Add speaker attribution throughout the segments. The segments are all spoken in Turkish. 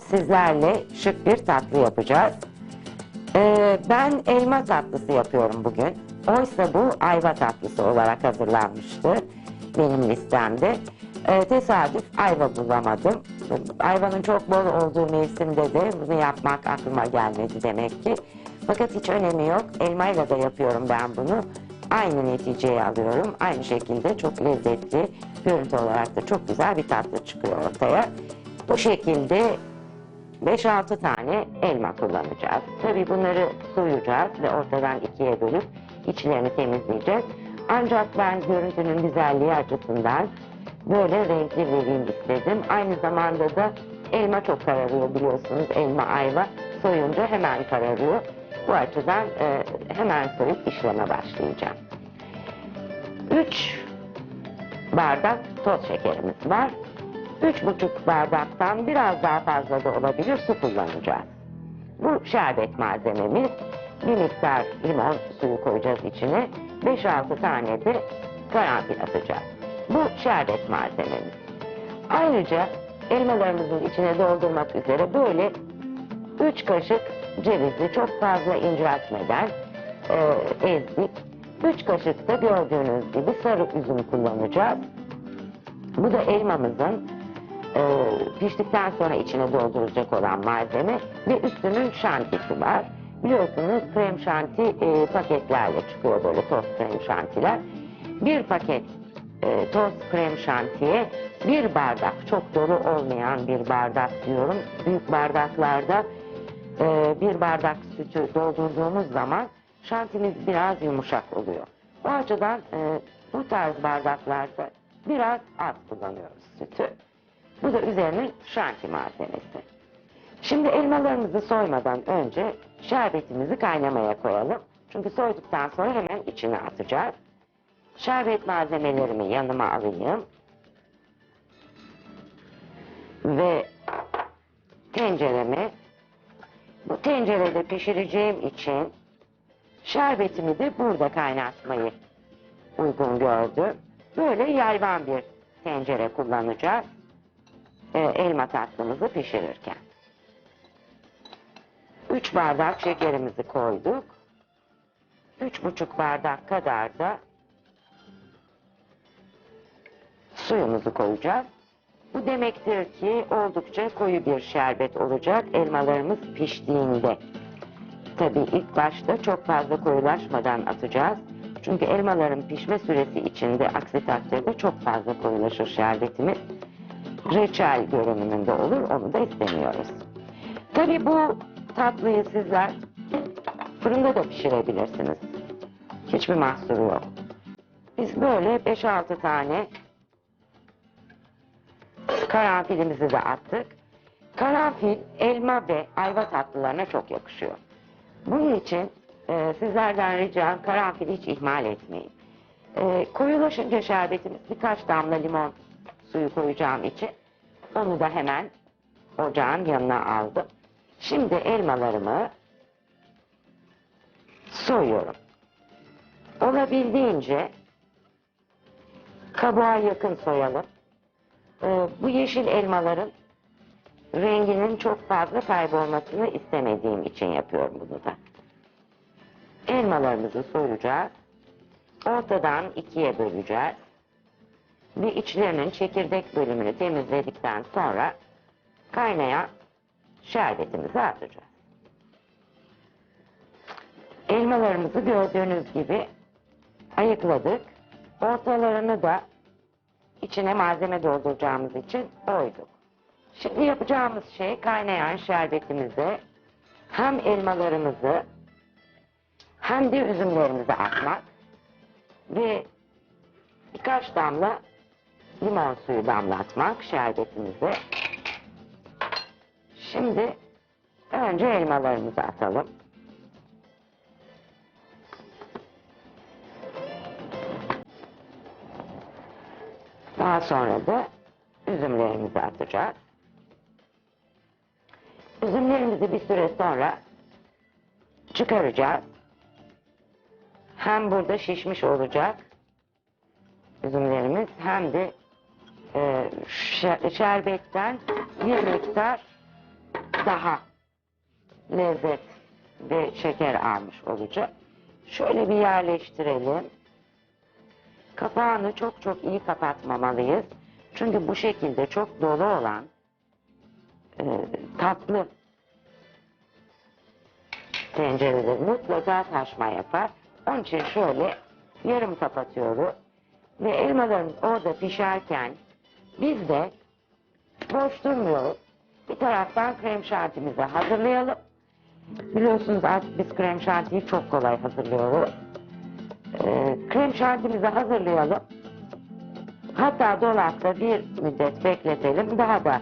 Speaker 1: sizlerle şık bir tatlı yapacağız. Ee, ben elma tatlısı yapıyorum bugün. Oysa bu ayva tatlısı olarak hazırlanmıştı benim listemde. Ee, tesadüf ayva bulamadım. Ayvanın çok bol olduğu mevsimde de bunu yapmak aklıma gelmedi demek ki. Fakat hiç önemi yok. Elmayla da yapıyorum ben bunu. Aynı neticeyi alıyorum. Aynı şekilde çok lezzetli, görüntü olarak da çok güzel bir tatlı çıkıyor ortaya. Bu şekilde 5-6 tane elma kullanacağız. Tabii bunları soyacağız ve ortadan ikiye bölüp içlerini temizleyeceğiz. Ancak ben görüntünün güzelliği açısından böyle renkli vereyim istedim. Aynı zamanda da elma çok kararıyor biliyorsunuz. Elma ayva soyunca hemen kararıyor. Bu açıdan e, hemen soyup işleme başlayacağım. 3 bardak toz şekerimiz var. Üç buçuk bardaktan biraz daha fazla da olabilir su kullanacağız. Bu şerbet malzememiz. Bir miktar limon suyu koyacağız içine. 5-6 tane de karanfil atacağız. Bu şerbet malzememiz. Ayrıca elmalarımızın içine doldurmak üzere böyle 3 kaşık cevizi çok fazla inceltmeden e, ezdik. 3 kaşık da gördüğünüz gibi sarı üzüm kullanacağız. Bu da elmamızın piştikten sonra içine dolduracak olan malzeme ve üstünün şantisi var. Biliyorsunuz krem şanti e, paketlerle çıkıyor böyle toz krem şantiler. Bir paket e, toz krem şantiye bir bardak çok dolu olmayan bir bardak diyorum. Büyük bardaklarda e, bir bardak sütü doldurduğumuz zaman şantimiz biraz yumuşak oluyor. Bu açıdan e, bu tarz bardaklarda biraz az kullanıyoruz sütü. Bu da üzerine şanti malzemesi. Şimdi elmalarımızı soymadan önce şerbetimizi kaynamaya koyalım. Çünkü soyduktan sonra hemen içine atacağız. Şerbet malzemelerimi yanıma alayım. Ve tenceremi bu tencerede pişireceğim için şerbetimi de burada kaynatmayı uygun gördüm. Böyle yayvan bir tencere kullanacağız e, elma tatlımızı pişirirken. 3 bardak şekerimizi koyduk. 3,5 bardak kadar da suyumuzu koyacağız. Bu demektir ki oldukça koyu bir şerbet olacak elmalarımız piştiğinde. Tabii ilk başta çok fazla koyulaşmadan atacağız. Çünkü elmaların pişme süresi içinde aksi takdirde çok fazla koyulaşır şerbetimiz reçel görünümünde olur. Onu da istemiyoruz. Tabii bu tatlıyı sizler fırında da pişirebilirsiniz. Hiçbir mahsuru yok. Biz böyle 5-6 tane karanfilimizi de attık. Karanfil, elma ve ayva tatlılarına çok yakışıyor. Bunun için e, sizlerden ricam karanfili hiç ihmal etmeyin. E, koyulaşınca şerbetimiz birkaç damla limon suyu koyacağım için onu da hemen ocağın yanına aldım. Şimdi elmalarımı soyuyorum. Olabildiğince kabuğa yakın soyalım. Ee, bu yeşil elmaların renginin çok fazla kaybolmasını istemediğim için yapıyorum bunu da. Elmalarımızı soyacağız. Ortadan ikiye böleceğiz ve içlerinin çekirdek bölümünü temizledikten sonra kaynayan şerbetimizi atacağız. Elmalarımızı gördüğünüz gibi ayıkladık. Ortalarını da içine malzeme dolduracağımız için oyduk. Şimdi yapacağımız şey kaynayan şerbetimizi hem elmalarımızı hem de üzümlerimizi atmak ve birkaç damla limon suyu damlatmak şerbetimize. Şimdi önce elmalarımızı atalım. Daha sonra da üzümlerimizi atacağız. Üzümlerimizi bir süre sonra çıkaracağız. Hem burada şişmiş olacak üzümlerimiz hem de e, şer- şerbetten bir miktar daha lezzet ve şeker almış olacak. Şöyle bir yerleştirelim. Kapağını çok çok iyi kapatmamalıyız. Çünkü bu şekilde çok dolu olan e, tatlı tencereler mutlaka taşma yapar. Onun için şöyle yarım kapatıyoruz. Ve elmalarımız orada pişerken biz de boş durmuyoruz. Bir taraftan krem şantimizi hazırlayalım. Biliyorsunuz artık biz krem şantiyi çok kolay hazırlıyoruz. Ee, krem şantimizi hazırlayalım. Hatta dolapta bir müddet bekletelim. Daha da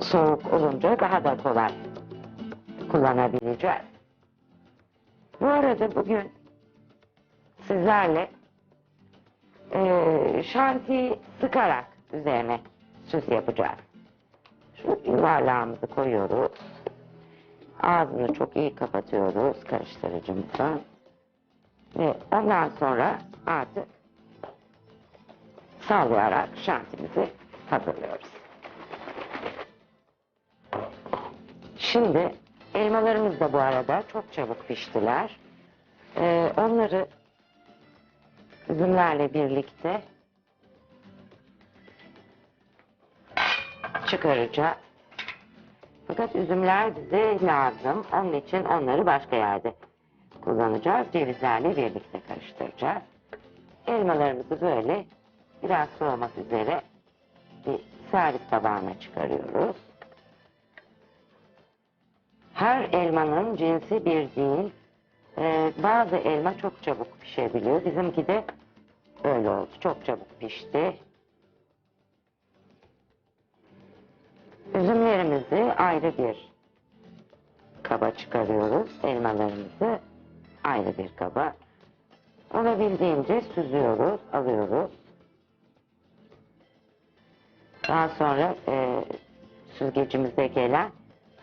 Speaker 1: soğuk olunca daha da kolay kullanabileceğiz. Bu arada bugün sizlerle eee şantiyi sıkarak üzerine süs yapacağız. Şu yuvarlağımızı koyuyoruz. Ağzını çok iyi kapatıyoruz karıştırıcımıza. Ve ondan sonra artık sallayarak şantimizi hazırlıyoruz. Şimdi elmalarımız da bu arada çok çabuk piştiler. Ee, onları üzümlerle birlikte çıkaracağız. Fakat üzümler bize lazım. Onun için onları başka yerde kullanacağız. Cevizlerle birlikte karıştıracağız. Elmalarımızı böyle biraz soğumak üzere bir servis tabağına çıkarıyoruz. Her elmanın cinsi bir değil. Ee, bazı elma çok çabuk pişebiliyor. Bizimki de öyle oldu. Çok çabuk pişti. Üzümlerimizi ayrı bir kaba çıkarıyoruz. Elmalarımızı ayrı bir kaba. Olabildiğince süzüyoruz, alıyoruz. Daha sonra e, süzgecimize gelen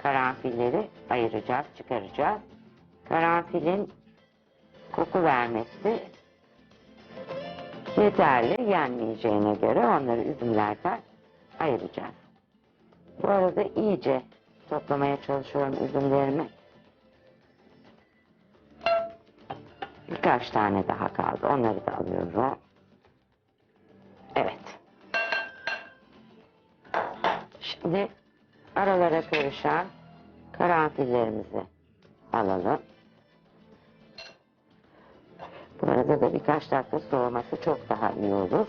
Speaker 1: karanfilleri ayıracağız, çıkaracağız. Karanfilin koku vermesi yeterli yenmeyeceğine göre onları üzümlerden ayıracağız. Bu arada iyice toplamaya çalışıyorum üzümlerimi. Birkaç tane daha kaldı. Onları da alıyorum. Evet. Şimdi aralara karışan karanfillerimizi alalım. Bu arada da birkaç dakika soğuması çok daha iyi olur.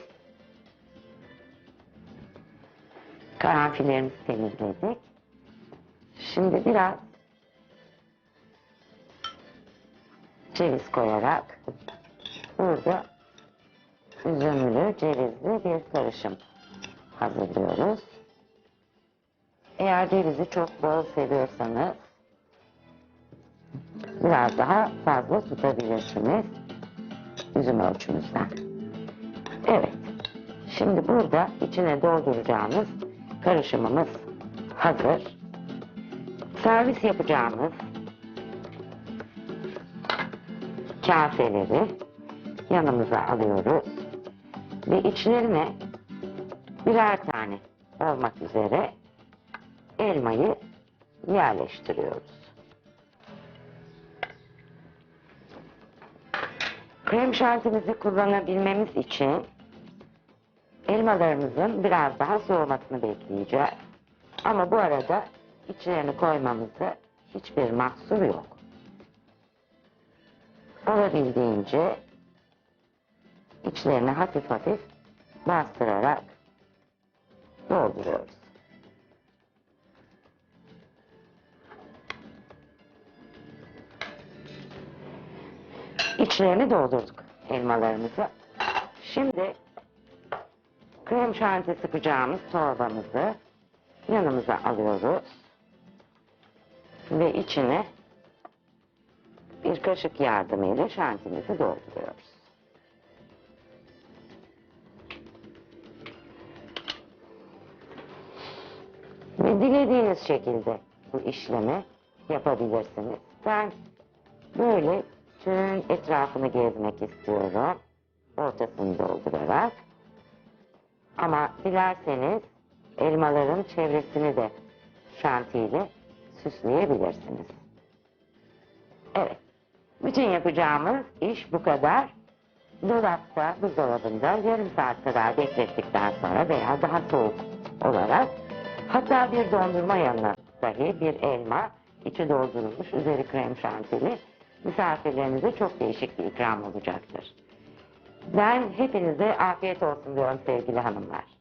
Speaker 1: Karanfillerimizi temizledik. Şimdi biraz ceviz koyarak burada üzümlü, cevizli bir karışım hazırlıyoruz. Eğer cevizi çok bol seviyorsanız biraz daha fazla tutabilirsiniz üzüm ölçümüzden. Evet. Şimdi burada içine dolduracağımız karışımımız hazır. Servis yapacağımız kaseleri yanımıza alıyoruz ve içlerine birer tane olmak üzere elmayı yerleştiriyoruz. Krem şantimizi kullanabilmemiz için elmalarımızın biraz daha soğumasını bekleyeceğiz. Ama bu arada içlerini koymamızda hiçbir mahsur yok. Olabildiğince içlerini hafif hafif bastırarak dolduruyoruz. İçlerini doldurduk elmalarımızı. Şimdi krem şanti sıkacağımız torbamızı yanımıza alıyoruz. Ve içine bir kaşık yardımıyla şantimizi dolduruyoruz. Ve dilediğiniz şekilde bu işlemi yapabilirsiniz. Ben böyle tüm etrafını gezmek istiyorum. Ortasını doldurarak. Ama dilerseniz elmaların çevresini de şantiyle süsleyebilirsiniz. Evet. Bütün yapacağımız iş bu kadar. Dolapta, buzdolabında yarım saat kadar beklettikten sonra veya daha soğuk olarak hatta bir dondurma yanına dahi bir elma içi doldurulmuş üzeri krem şantili misafirlerinize çok değişik bir ikram olacaktır. Ben hepinize afiyet olsun diyorum sevgili hanımlar.